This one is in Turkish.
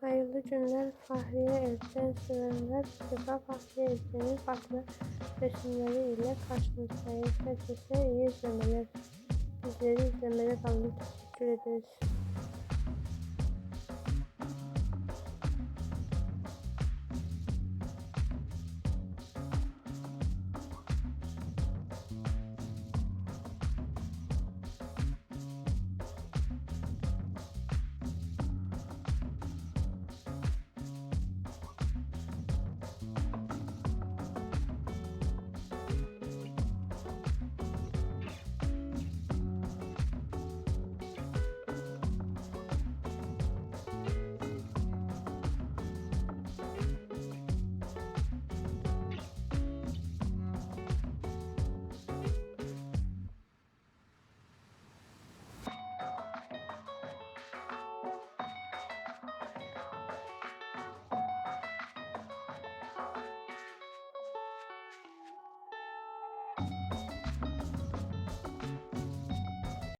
Hayırlı günler Fahriye Evcen sevenler. Bu defa Fahriye Evcen'in farklı resimleri ile karşınızdayız. Herkese iyi izlemeler. Bizleri izlemeye kalın. Teşekkür ederiz.